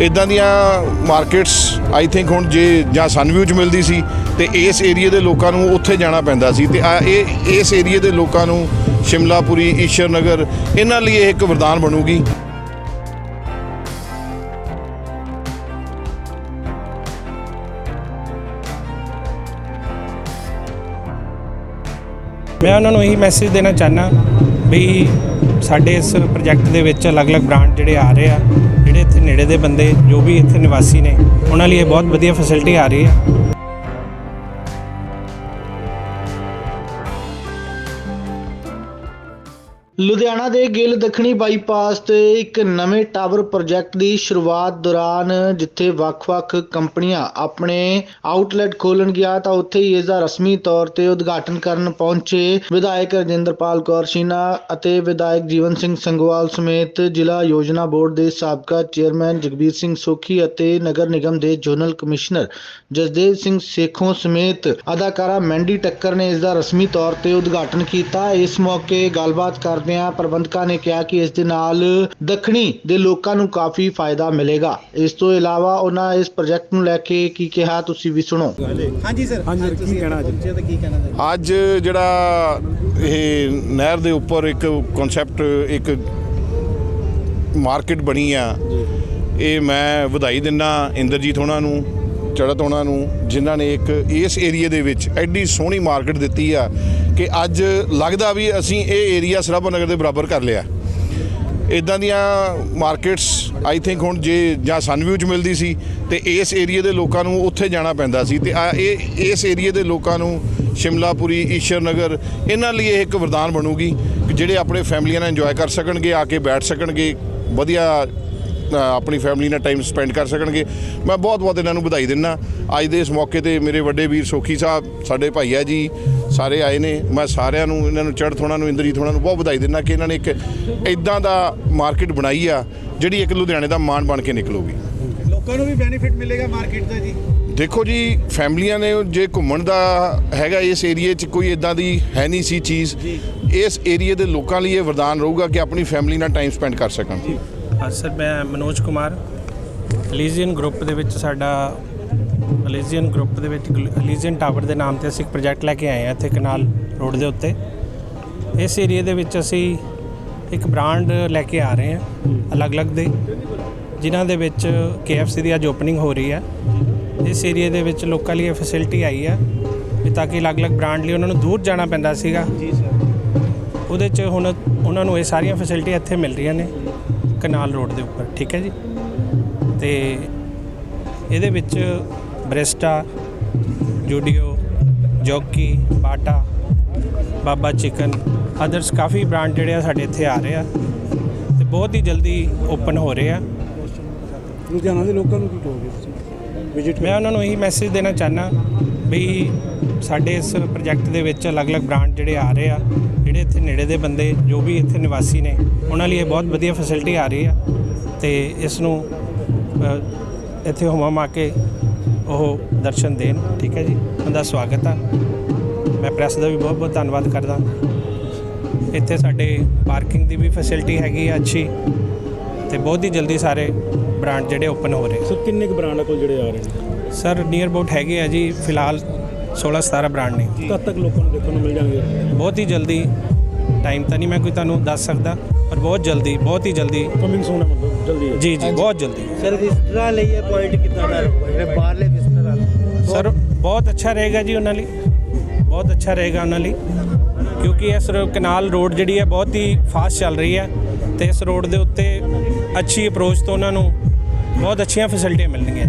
ਇਦਾਂ ਦੀਆਂ markets I think ਹੁਣ ਜੇ ਜਾਂ ਸਨਵਿਊ ਚ ਮਿਲਦੀ ਸੀ, ਤੇ ਇਸ ਏਰੀਆ ਦੇ ਲੋਕਾਂ ਨੂੰ ਉੱਥੇ ਜਾਣਾ ਪੈਂਦਾ ਸੀ। ਤੇ ਆ, ਇਹ, ਇਸ ਏਰੀਆ ਦੇ ਲੋਕਾਂ ਨੂੰ ਸ਼ਿਮਲਾਪੁਰੀ ਈਸ਼ਰ ਨਗਰ ਇਹਨਾਂ ਲਈ ਇਹ ਇੱਕ ਵਰਦਾਨ ਬਣੂਗੀ। ਮੈਂ ਉਹਨਾਂ ਨੂੰ ਇਹੀ ਮੈਸੇਜ ਦੇਣਾ ਚਾਹਨਾ ਵੀ ਸਾਡੇ ਇਸ ਪ੍ਰੋਜੈਕਟ ਦੇ ਵਿੱਚ ਅਲੱਗ-ਅਲੱਗ ਬ੍ਰਾਂਡ ਜਿਹੜੇ ਆ ਰਹੇ ਆ, ਜਿਹੜੇ ਇੱਥੇ ਨੇੜੇ ਦੇ ਬੰਦੇ, ਜੋ ਵੀ ਇੱਥੇ ਨਿਵਾਸੀ ਨੇ, ਉਹਨਾਂ ਲਈ ਇਹ ਬਹੁਤ ਵਧੀਆ ਫੈਸਿਲਿਟੀ ਆ ਰਹੀ ਹੈ। ਲੁਧਿਆਣਾ ਦੇ ਗਿੱਲ ਦੱਖਣੀ ਬਾਈਪਾਸ ਤੇ ਇੱਕ ਨਵੇਂ ਟਾਵਰ ਪ੍ਰੋਜੈਕਟ ਦੀ ਸ਼ੁਰੂਆਤ ਦੌਰਾਨ ਜਿੱਥੇ ਵੱਖ-ਵੱਖ ਕੰਪਨੀਆਂ ਆਪਣੇ ਆਊਟਲੈਟ ਖੋਲਣਗੀਆਂ ਤਾਂ ਉੱਥੇ ਹੀ ਇਸ ਦਾ ਰਸਮੀ ਤੌਰ ਤੇ ਉਦਘਾਟਨ ਕਰਨ ਪਹੁੰਚੇ ਵਿਧਾਇਕ ਰਜਿੰਦਰਪਾਲ ਕੌਰ ਸ਼ੀਨਾ ਅਤੇ ਵਿਧਾਇਕ ਜੀਵਨ ਸਿੰਘ ਸੰਗਵਾਲ ਸਮੇਤ ਜ਼ਿਲ੍ਹਾ ਯੋਜਨਾ ਬੋਰਡ ਦੇ ਸਾਬਕਾ ਚੇਅਰਮੈਨ ਜਗਬੀਰ ਸਿੰਘ ਸੋਖੀ ਅਤੇ ਨਗਰ ਨਿਗਮ ਦੇ ਜ਼ੋਨਲ ਕਮਿਸ਼ਨਰ ਜਸਦੇਵ ਸਿੰਘ ਸੇਖੋਂ ਸਮੇਤ ਅਦਾਕਾਰਾ ਮੈਂਡੀ ਟੱਕਰ ਨੇ ਇਸ ਦਾ ਰਸਮੀ ਤੌਰ ਤੇ ਉਦਘਾਟਨ ਕੀਤਾ। ਇਸ ਮੌਕੇ ਗੱਲਬਾਤ ਕਰ ਕਰਦਿਆਂ ਪ੍ਰਬੰਧਕਾਂ ਨੇ ਕਿਹਾ ਕਿ ਇਸ ਦੇ ਨਾਲ ਦੱਖਣੀ ਦੇ ਲੋਕਾਂ ਨੂੰ ਕਾਫੀ ਫਾਇਦਾ ਮਿਲੇਗਾ। ਇਸ ਤੋਂ ਇਲਾਵਾ ਉਹਨਾਂ ਇਸ ਪ੍ਰੋਜੈਕਟ ਨੂੰ ਲੈ ਕੇ ਕੀ ਕਿਹਾ ਤੁਸੀਂ ਵੀ ਸੁਣੋ। ਹਾਂਜੀ ਸਰ ਹਾਂਜੀ ਕੀ ਕਹਿਣਾ ਜੀ? ਤੇ ਕੀ ਕਹਿਣਾ ਜੀ? ਅੱਜ ਜਿਹੜਾ ਇਹ ਨਹਿਰ ਦੇ ਉੱਪਰ ਇੱਕ ਕਨਸੈਪਟ ਇੱਕ ਮਾਰਕੀਟ ਬਣੀ ਆ। ਇਹ ਮੈਂ ਵਧਾਈ ਦਿੰਦਾ ਇੰਦਰਜੀਤ ਹੋਣਾ ਨੂੰ ਚੜਤ ਹੋਣਾ ਨੂੰ ਜਿਨ੍ਹਾਂ ਨੇ ਇੱਕ ਇਸ ਏਰੀਆ ਦੇ ਵਿੱਚ ਐਡੀ ਸੋਹਣੀ ਮਾਰਕੀਟ ਦਿੱਤੀ ਆ। ਕਿ ਅੱਜ ਲੱਗਦਾ ਵੀ ਅਸੀਂ ਇਹ ਏਰੀਆ ਸਰਾਭਾ ਨਗਰ ਦੇ ਬਰਾਬਰ ਕਰ ਲਿਆ। ਇਦਾਂ ਦੀਆਂ ਮਾਰਕੀਟਸ ਆਈ ਥਿੰਕ ਹੁਣ ਜੇ ਜਾਂ ਸਨਵਿਊ ਚ ਮਿਲਦੀ ਸੀ, ਤੇ ਇਸ ਏਰੀਆ ਦੇ ਲੋਕਾਂ ਨੂੰ ਉੱਥੇ ਜਾਣਾ ਪੈਂਦਾ ਸੀ। ਤੇ ਆ ਇਹ, ਇਸ ਏਰੀਆ ਦੇ ਲੋਕਾਂ ਨੂੰ ਸ਼ਿਮਲਾਪੁਰੀ ਈਸ਼ਰ ਨਗਰ, ਇਹਨਾਂ ਲਈ ਇਹ ਇੱਕ ਵਰਦਾਨ ਬਣੂਗੀ ਜਿਹੜੇ ਆਪਣੇ ਫੈਮਲੀਆਂ ਨਾਲ ਇੰਜੋਏ ਕਰ ਸਕਣਗੇ, ਆ ਕੇ ਬੈਠ ਸਕਣਗੇ, ਵਧੀਆ ਆਪਣੀ ਫੈਮਿਲੀ ਨਾਲ ਟਾਈਮ ਸਪੈਂਡ ਕਰ ਸਕਣਗੇ। ਮੈਂ ਬਹੁਤ ਬਹੁਤ ਇਹਨਾਂ ਨੂੰ ਵਧਾਈ ਦਿੰਦਾ ਅੱਜ ਦੇ ਇਸ ਮੌਕੇ ਤੇ ਮੇਰੇ ਵੱਡੇ ਵੀਰ ਸੋਖੀ ਸਾਹਿਬ ਸਾਡੇ ਭਾਈਆ ਜੀ ਸਾਰੇ ਆਏ ਨੇ। ਮੈਂ ਸਾਰਿਆਂ ਨੂੰ ਇਹਨਾਂ ਨੂੰ ਚੜ੍ਹਤ ਹੋਣਾ ਨੂੰ ਇੰਦਰਜੀਤ ਹੋਣਾ ਨੂੰ ਬਹੁਤ ਵਧਾਈ ਦਿੰਦਾ ਕਿ ਇਹਨਾਂ ਨੇ ਇੱਕ ਇਦਾਂ ਦਾ ਮਾਰਕੀਟ ਬਣਾਈ ਆ ਜਿਹੜੀ ਇੱਕ ਲੁਧਿਆਣੇ ਦਾ ਮਾਣ ਬਣ ਕੇ ਨਿਕਲੂਗੀ। ਲੋਕਾਂ ਨੂੰ ਵੀ ਬੈਨੀਫਿਟ ਮਿਲੇਗਾ ਮਾਰਕੀਟ ਦਾ ਜੀ। ਦੇਖੋ ਜੀ ਫੈਮਲੀਆਂ ਨੇ ਜੇ ਘੁੰਮਣ ਦਾ ਹੈਗਾ ਇਸ ਏਰੀਏ 'ਚ ਕੋਈ ਇਦਾਂ ਦੀ ਹੈ ਨਹੀਂ ਸੀ ਚੀਜ਼। ਇਸ ਏਰੀਏ ਦੇ ਲੋਕਾਂ ਲਈ ਇਹ ਵਰਦਾਨ ਰਹੂਗਾ ਕਿ ਆਪਣੀ ਫੈਮਲੀ ਨਾਲ ਟਾਈਮ ਸਪੈਂਡ ਕਰ ਸਕਣ। ਸਰ ਮੈਂ ਮਨੋਜ ਕੁਮਾਰ। ਅਲੀਜ਼ੀਅਨ ਗਰੁੱਪ ਦੇ ਵਿੱਚ ਸਾਡਾ ਅਲੀਜ਼ੀਅਨ ਗਰੁੱਪ ਦੇ ਵਿੱਚ ਅਲੀਜ਼ੀਅਨ ਟਾਵਰ ਦੇ ਨਾਮ ਤੇ ਅਸੀਂ ਇੱਕ ਪ੍ਰੋਜੈਕਟ ਲੈ ਕੇ ਆਏ ਹਾਂ ਇੱਥੇ ਕਨਾਲ ਰੋਡ ਦੇ ਉੱਤੇ। ਇਸ ਏਰੀਆ ਦੇ ਵਿੱਚ ਅਸੀਂ ਇੱਕ ਬ੍ਰਾਂਡ ਲੈ ਕੇ ਆ ਰਹੇ ਹਾਂ ਅਲੱਗ-ਅਲੱਗ ਦੇ ਜਿਨ੍ਹਾਂ ਦੇ ਵਿੱਚ KFC ਦੀ ਅੱਜ ਓਪਨਿੰਗ ਹੋ ਰਹੀ ਹੈ। ਇਸ ਏਰੀਆ ਦੇ ਵਿੱਚ ਲੋਕਾਂ ਲਈ ਇਹ ਫੈਸਿਲਿਟੀ ਆਈ ਹੈ ਵੀ ਤਾਂ ਕਿ ਅਲੱਗ-ਅਲੱਗ ਬ੍ਰਾਂਡ ਲਈ ਉਹਨਾਂ ਨੂੰ ਦੂਰ ਜਾਣਾ ਪੈਂਦਾ ਸੀਗਾ। ਜੀ ਸਰ ਉਹਦੇ 'ਚ ਹੁਣ ਉਹਨਾਂ ਨੂੰ ਇਹ ਸਾਰੀਆਂ ਫੈਸਿਲਿਟੀਆਂ ਇੱਥੇ ਮਿਲ ਰਹੀਆਂ ਨੇ। ਕਨਾਲ ਰੋਡ ਦੇ ਉੱਪਰ ਠੀਕ ਹੈ ਜੀ? ਤੇ ਇਹਦੇ ਵਿੱਚ Barista Zudio Jockey Bata Baba chicken others ਕਾਫੀ ਬ੍ਰਾਂਡ ਜਿਹੜੇ ਆ ਸਾਡੇ ਇੱਥੇ ਆ ਰਹੇ ਆ ਤੇ ਬਹੁਤ ਹੀ ਜਲਦੀ ਓਪਨ ਹੋ ਰਹੇ ਆ। ਲੁਧਿਆਣਾ ਦੇ ਲੋਕਾਂ ਨੂੰ ਕੀ ਕਹੋਗੇ ਤੁਸੀਂ? ਵਿਜ਼ਿਟ ਮੈਂ ਉਹਨਾਂ ਨੂੰ ਇਹੀ ਮੈਸੇਜ ਦੇਣਾ ਚਾਹਨਾ ਵੀ ਸਾਡੇ ਇਸ ਪ੍ਰੋਜੈਕਟ ਦੇ ਵਿੱਚ ਅਲੱਗ-ਅਲੱਗ ਬ੍ਰਾਂਡ ਜਿਹੜੇ ਆ ਰਹੇ ਆ, ਜਿਹੜੇ ਇੱਥੇ ਨੇੜੇ ਦੇ ਬੰਦੇ, ਜੋ ਵੀ ਇੱਥੇ ਨਿਵਾਸੀ ਨੇ, ਉਹਨਾਂ ਲਈ ਇਹ ਬਹੁਤ ਵਧੀਆ ਫੈਸਿਲਿਟੀ ਆ ਰਹੀ ਆ ਤੇ ਇਸ ਨੂੰ ਇੱਥੇ ਹੁਮਮ ਆ ਕੇ ਉਹ ਦਰਸ਼ਨ ਦੇਣ, ਠੀਕ ਹੈ ਜੀ? ਉਹਦਾ ਸਵਾਗਤ ਆ। ਮੈਂ ਪ੍ਰੈਸ ਦਾ ਵੀ ਬਹੁਤ-ਬਹੁਤ ਧੰਨਵਾਦ ਕਰਦਾ। ਇੱਥੇ ਸਾਡੇ ਪਾਰਕਿੰਗ ਦੀ ਵੀ ਫੈਸਿਲਿਟੀ ਹੈਗੀ ਆ ਅੱਛੀ ਤੇ ਬਹੁਤ ਹੀ ਜਲਦੀ ਸਾਰੇ ਬ੍ਰਾਂਡ ਜਿਹੜੇ ਓਪਨ ਹੋ ਰਹੇ ਸੋ ਕਿੰਨੇ ਕੁ ਬ੍ਰਾਂਡ ਕੋਲ ਜਿਹੜੇ ਆ ਰਹੇ ਨੇ? ਸਰ ਨੀਅਰ ਅਬਾਊਟ ਹੈਗੇ ਆ ਜੀ ਫਿਲਹਾਲ 16 17 ਬ੍ਰਾਂਡ ਨੇ। ਕਦ ਤੱਕ ਲੋਕਾਂ ਨੂੰ ਦੇਖਣ ਨੂੰ ਮਿਲ ਜਾਣਗੇ? ਬਹੁਤ ਹੀ ਜਲਦੀ ਟਾਈਮ ਤਾਂ ਨਹੀਂ ਮੈਂ ਕੋਈ ਤੁਹਾਨੂੰ ਦੱਸ ਸਕਦਾ ਪਰ ਬਹੁਤ ਜਲਦੀ ਬਹੁਤ ਹੀ ਜਲਦੀ। ਕਮਿੰਗ ਸੂਨ ਹੈ ਮਤਲਬ ਜਲਦੀ ਹੈ। ਜੀ ਜੀ ਬਹੁਤ ਜਲਦੀ। ਸਰ ਵਿਜ਼ਟਰਾਂ ਲਈ ਇਹ ਪੁਆਇੰਟ ਕਿੱਦਾਂ ਦਾ ਰਹੂਗਾ? ਜਿਹੜੇ ਬਾਹਰਲੇ ਆ। ਸਰ ਬਹੁਤ ਅੱਛਾ ਰਹੇਗਾ ਜੀ ਉਹਨਾਂ ਲਈ। ਬਹੁਤ ਅੱਛਾ ਰਹੇਗਾ ਉਹਨਾਂ ਲਈ। ਕਿਉਂਕਿ ਇਸ ਰੋ- ਕਨਾਲ ਰੋਡ ਜਿਹੜੀ ਹੈ ਬਹੁਤ ਹੀ ਫਾਸਟ ਚੱਲ ਰਹੀ ਹੈ ਤੇ ਇਸ ਰੋਡ ਦੇ ਉੱਤੇ ਅੱਛੀ ਅਪਰੋਚ ਤੋਂ ਉਹਨਾਂ ਨੂੰ ਬਹੁਤ ਅੱਛੀਆਂ ਫੈਸਿਲਿਟੀਆਂ ਮਿਲਣਗੀਆਂ।